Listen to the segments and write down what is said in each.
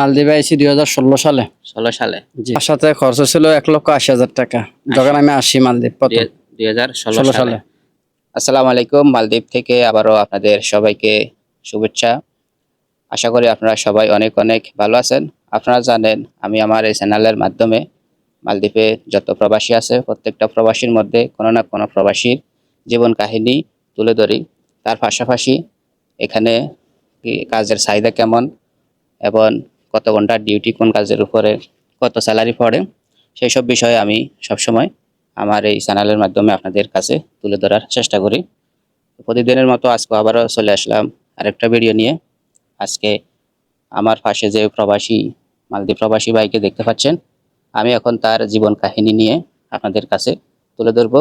মালদ্বীপে আইসি দুই হাজার ষোলো সালে। ষোলো সালে। তার সাথে খরচ ছিল এক লক্ষ আশি হাজার টাকা। যখন আমি আসি মালদ্বীপ দুই হাজার ষোলো সালে। আসসালামু আলাইকুম মালদ্বীপ থেকে আবারও আপনাদের সবাইকে শুভেচ্ছা। আশা করি আপনারা সবাই অনেক অনেক ভালো আছেন। আপনারা জানেন আমি আমার এই চ্যানেলের মাধ্যমে মালদ্বীপে যত প্রবাসী আছে প্রত্যেকটা প্রবাসীর মধ্যে কোনো না কোনো প্রবাসীর জীবন কাহিনী তুলে ধরি। তার পাশাপাশি এখানে কাজের চাহিদা কেমন? এবং কত ঘণ্টা ডিউটি কোন কাজের উপরে কত স্যালারি পড়ে সেই সব বিষয়ে আমি সবসময় আমার এই চ্যানেলের মাধ্যমে আপনাদের কাছে তুলে ধরার চেষ্টা করি। প্রতিদিনের মতো আজকে আবারও চলে আসলাম আরেকটা ভিডিও নিয়ে। আজকে আমার পাশে যে প্রবাসী, মালদ্বীপ প্রবাসী ভাইকে দেখতে পাচ্ছেন, আমি এখন তার জীবন কাহিনী নিয়ে আপনাদের কাছে তুলে ধরবো।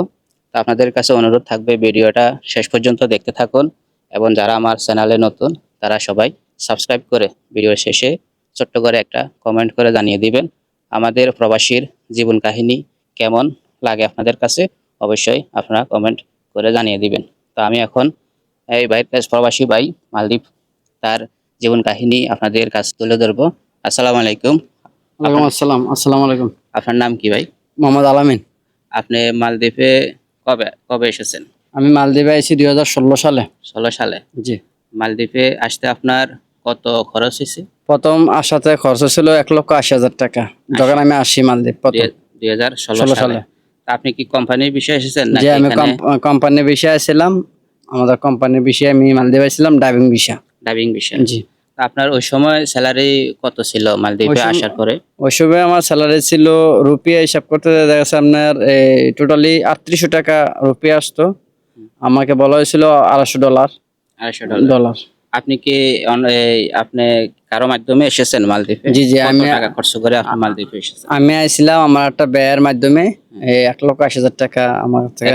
তো আপনাদের কাছে অনুরোধ থাকবে ভিডিওটা শেষ পর্যন্ত দেখতে থাকুন এবং যারা আমার চ্যানেলে নতুন, তারা সবাই সাবস্ক্রাইব করে ভিডিও শেষে ছোট্ট করে একটা কমেন্ট করে জানিয়ে দিবেন আমাদের প্রবাসীর জীবন কাহিনী কেমন লাগে আপনাদের কাছে? অবশ্যই আপনারা কমেন্ট করে জানিয়ে দিবেন। তো আমি এখন এই ভাই প্রবাসী ভাই মালদ্বীপ তার জীবন কাহিনী আপনাদের কাছে তুলে ধরবো। আসসালামু আলাইকুম। ওয়ালাইকুম আসসালাম। আসসালামু আলাইকুম। আপনার নাম কি ভাই? মোহাম্মদ আলামিন। আপনি মালদ্বীপে কবে কবে এসেছেন? আমি মালদ্বীপে আইসি দুই হাজার ষোলো সালে। ষোলো সালে? জি। মালদ্বীপে আসতে আপনার কত খরচ হয়েছে? প্রথম আসাতে খরচ ছিল এক লক্ষ আশি হাজার টাকা। যখন আমি আসি মালদ্বীপ দুই হাজার ষোলো সালে। আপনি কি কোম্পানির বিষয়ে এসেছেন যে আমি কোম্পানির বিষয়ে ছিলাম আমাদের কোম্পানির বিষয়ে আমি মালদ্বীপে ছিলাম ডাইভিং বিষয় ডাবিং বিষয় জি। আপনার ওই সময় স্যালারি কত ছিল মালদ্বীপে আসার পরে? ওই সময় আমার স্যালারি ছিল রুপিয়া হিসাব করতে দেখা যাচ্ছে আপনার টোটালি আটত্রিশশো টাকা রুপিয়া আসতো। আমাকে বলা হয়েছিল আড়াইশো ডলার। আড়াইশো ডলার। আপনি কি আপনি কারও মাধ্যমে এসেছেন মালদ্বীপে? জি, জি, আমি- টাকা খরচ করে আপনি মালদ্বীপে এসেছেন? আমি আইছিলাম আমার একটা ব্যয়ের মাধ্যমে এই এক লক্ষ আশি হাজার টাকা আমার থেকে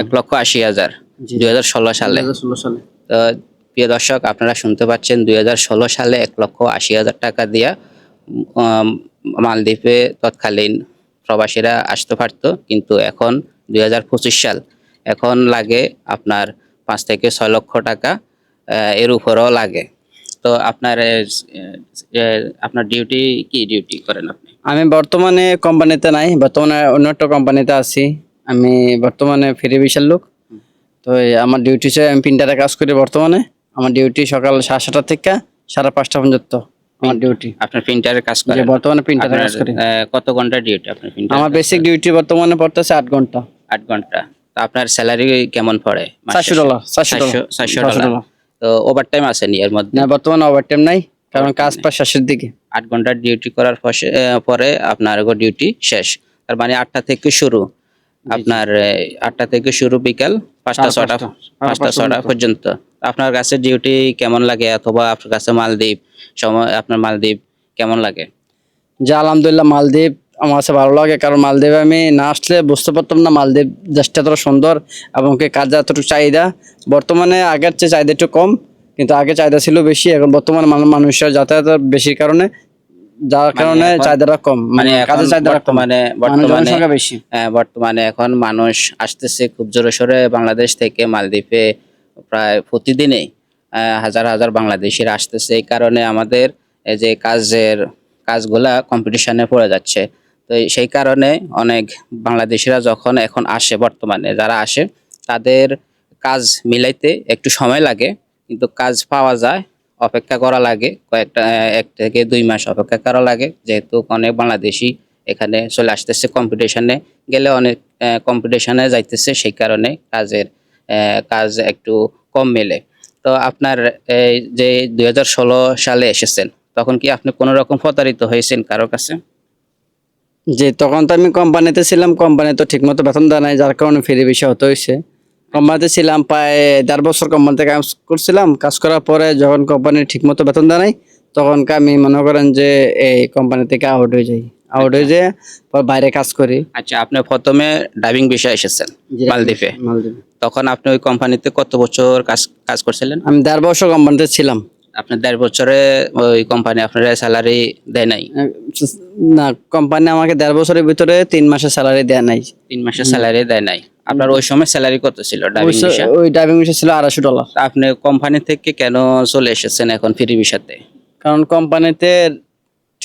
এক লক্ষ আশি হাজার দুই হাজার ষোলো সালে। 2016 সালে। তো প্রিয় দর্শক আপনারা শুনতে পাচ্ছেন দুই হাজার ষোলো সালে এক লক্ষ আশি হাজার টাকা দিয়া মালদ্বীপে তৎকালীন প্রবাসীরা আসতে পারতো। কিন্তু এখন দুই হাজার পঁচিশ সাল এখন লাগে আপনার পাঁচ থেকে ছয় লক্ষ টাকা আহ, এর উপরও লাগে। তো আপনার আপনার ডিউটি কি ডিউটি করেন আপনি? আমি বর্তমানে কোম্পানিতে নাই বর্তমানে অন্য একটা কোম্পানিতে আছি। আমি বর্তমানে ফ্রি বিশাল লোক। তো আমার ডিউটি হচ্ছে আমি প্রিন্টারে কাজ করি বর্তমানে। আমার ডিউটি সকাল সাড়ে সাতটা থেকে সাড়ে পাঁচটা পর্যন্ত আমার ডিউটি আপনার প্রিন্টারে কাজ করেন? বর্তমানে প্রিন্টারে কাজ করি। কত ঘণ্টা ডিউটি আপনার প্রিন্টার আমার বেসিক ডিউটি বর্তমানে পড়তেছে আট ঘণ্টা। আট ঘণ্টা। আপনার স্যালারি কেমন পড়ে চারশো ডলার চারশো ডলার তো ওভার টাইম আছে নি এর মধ্যে। না বর্তমানে ওভার টাইম নাই কারণ কাজ পায় শেষের দিকে। আট ঘণ্টার ডিউটি করার পরে আপনার ডিউটি শেষ। তার মানে আটটা থেকে শুরু। আপনার আটটা থেকে শুরু বিকাল পাঁচটা ছটা পাঁচটা ছটা পর্যন্ত। আপনার কাছে ডিউটি কেমন লাগে? অথবা আপনার কাছে মালদ্বীপ সময় আপনার মালদ্বীপ কেমন লাগে? যে আলহামদুলিল্লাহ মালদ্বীপ আমার কাছে ভালো লাগে কারণ মালদ্বীপে আমি না আসলে বুঝতে পারতাম না মালদ্বীপ দেশটা এত সুন্দর এবং কি কাজ এতটুকু চাহিদা। বর্তমানে আগের চেয়ে চাহিদা একটু কম কিন্তু আগে চাহিদা ছিল বেশি এখন বর্তমানে মানুষের যাতায়াত বেশির কারণে যার কারণে চাহিদাটা কম মানে মানে কাজের চাহিদাটা কম। মানে বর্তমানে বেশি। হ্যাঁ, বর্তমানে এখন মানুষ আসতেছে খুব জোরে সোরে বাংলাদেশ থেকে মালদ্বীপে প্রায় প্রতিদিনই হাজার হাজার বাংলাদেশিরা আসতেছে। এই কারণে আমাদের এই যে কাজের কাজগুলা কম্পিটিশনে পড়ে যাচ্ছে। তো সেই কারণে অনেক বাংলাদেশিরা যখন এখন আসে বর্তমানে, যারা আসে, তাদের কাজ মিলাইতে একটু সময় লাগে, কিন্তু কাজ পাওয়া যায়, অপেক্ষা করা লাগে, কয়েকটা, এক থেকে দুই মাস অপেক্ষা করা লাগে, যেহেতু অনেক বাংলাদেশি এখানে চলে আসতেছে কম্পিটিশনে গেলে অনেক কম্পিটিশনে যাইতেছে, সেই কারণে কাজের কাজ একটু কম মেলে। তো আপনার যে দু হাজার ষোলো সালে এসেছেন, তখন কি আপনি কোনো রকম প্রতারিত হয়েছেন কারও কাছে? যে তখন তো আমি কোম্পানিতে ছিলাম কোম্পানি তো ঠিকমতো বেতন দেয় নাই যার কারণে ফিরে বেশি হতে হয়েছে। কোম্পানিতে ছিলাম প্রায় দেড় বছর কোম্পানিতে কাজ করছিলাম কাজ করার পরে যখন কোম্পানি ঠিকমতো বেতন দেয় নাই তখন আমি মনে করেন যে এই কোম্পানি থেকে আউট হয়ে যাই। আউট হয়ে যেয়ে বাইরে কাজ করি। আচ্ছা আপনি প্রথমে ড্রাইভিং বিষয়ে এসেছেন মালদ্বীপে। মালদ্বীপে। তখন আপনি ওই কোম্পানিতে কত বছর কাজ কাজ করছিলেন? আমি দেড় বছর কোম্পানিতে ছিলাম। আপনার দেড় বছরে ওই কোম্পানি আপনার স্যালারি দেয় নাই? না কোম্পানি আমাকে দেড় বছরের ভিতরে তিন মাসের স্যালারি দেয় নাই। তিন মাসের স্যালারি দেয় নাই। আপনার ওই সময় স্যালারি কত ছিল ওই ড্রাইভিং ভিসা ওই ড্রাইভিং বিষয় ছিল আড়াইশো ডলার আপনি কোম্পানি থেকে কেন চলে এসেছেন এখন ফ্রি ভিসাতে কারণ কোম্পানিতে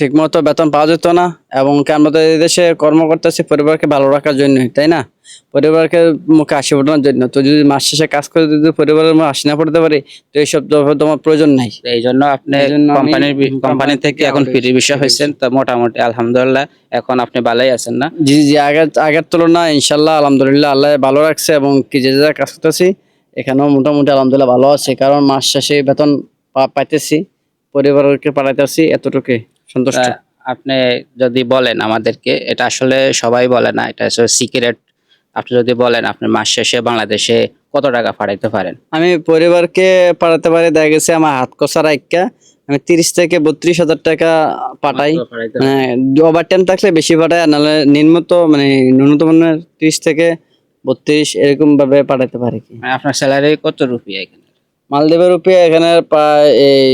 ঠিকমতো বেতন পাওয়া যেত না এবং আমরা তো এই দেশে কর্ম করতেছি পরিবারকে ভালো রাখার জন্যই তাই না? পরিবারকে মুখে হাসি ফোটানোর জন্য। তো যদি মাস শেষে কাজ করে যদি পরিবারের মুখে হাসি না ফোটাতে পারি তো এইসব তোমার প্রয়োজন নাই। এই জন্য আপনি জন্য কোম্পানির কোম্পানি থেকে এখন ফ্রি বিষয় হয়েছেন। তো মোটামুটি আলহামদুলিল্লাহ এখন আপনি ভালোই আছেন না? জি জি আগের আগের তুলনায় ইনশাল্লাহ আলহামদুলিল্লাহ আল্লাহ ভালো রাখছে এবং কি যে যা কাজ করতেছি এখানেও মোটামুটি আলহামদুলিল্লাহ ভালো আছে। কারণ মাস শেষে বেতন পাইতেছি পরিবারকে পাঠাইতেছি এতটুকুই। সন্তুষ্ট? আপনি যদি বলেন আমাদেরকে এটা আসলে সবাই বলে না এটা সিক্রেট। আপনি যদি বলেন আপনি মাস শেষে বাংলাদেশে কত টাকা পাঠাইতে পারেন? আমি পরিবারকে পাঠাতে পারি দেখা গেছে আমার হাত কষা রাইকা আমি তিরিশ থেকে বত্রিশ হাজার টাকা পাঠাই। মানে ওভার টাইম থাকলে বেশি পাঠাই আর নাহলে নিম্নত মানে ন্যূনতম মানে তিরিশ থেকে বত্রিশ এরকম ভাবে পাঠাতে পারি কি। মানে আপনার স্যালারি কত রুপিয়া এখানে? মালদ্বীপের রুপিয়া এখানে প্রায় এই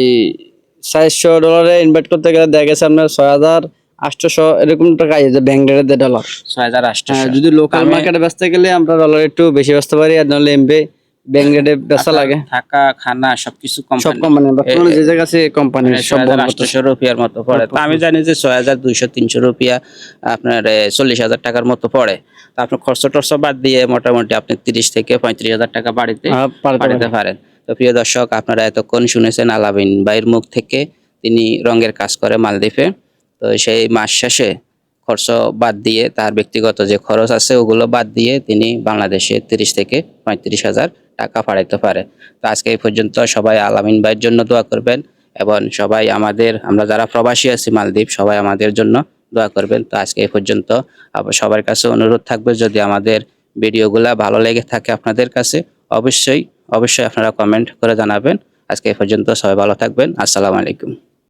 চারশো ডলারে ইনভার্ট করতে গেলে দেখা গেছে আপনার ছয় হাজার আটশোশো এরকম টাকা আছে ব্যাংক রেটে ডলার ছয় হাজার আটশো হ্যাঁ যদি লোকাল মার্কেটে বেচতে গেলে আমরা ডলার একটু বেশি বেচতে পারি আর নাহলে এমবি ব্যাংক রেটে বেচা লাগে। থাকা খানা সবকিছু সব কোম্পানি কোম্পানি বর্তমানে যে জায়গা আছে কোম্পানির মানে সব ছয় হাজার আটশোশো রুপিয়ার মতো পড়ে। তো আমি জানি যে ছয় হাজার দুইশো তিনশো রুপিয়া আপনার চল্লিশ হাজার টাকার মতো পড়ে। তো আপনার খরচ টর্চ বাদ দিয়ে মোটামুটি আপনি তিরিশ থেকে পঁয়ত্রিশ হাজার টাকা বাড়িতে হ্যাঁ। পাঠাতে পারেন। তো প্রিয় দর্শক, আপনারা এতক্ষণ শুনেছেন আলাবিন ভাইয়ের মুখ থেকে তিনি রঙের কাজ করে মালদ্বীপে। তো সেই মাস শেষে খরচ বাদ দিয়ে, তার ব্যক্তিগত যে খরচ আছে, ওগুলো বাদ দিয়ে তিনি বাংলাদেশে তিরিশ থেকে পঁয়ত্রিশ হাজার টাকা পাঠাইতে পারে। তো আজকে এই পর্যন্ত সবাই আলামিন ভাইয়ের জন্য দোয়া করবেন এবং সবাই আমাদের, আমরা যারা প্রবাসী আছি মালদ্বীপ, সবাই আমাদের জন্য দোয়া করবেন। তো আজকে এই পর্যন্ত সবার কাছে অনুরোধ থাকবে, যদি আমাদের ভিডিওগুলো ভালো লেগে থাকে আপনাদের কাছে, অবশ্যই অবশ্যই আপনারা কমেন্ট করে জানাবেন। আজকে এ পর্যন্ত সবাই ভালো থাকবেন। আসসালামু আলাইকুম।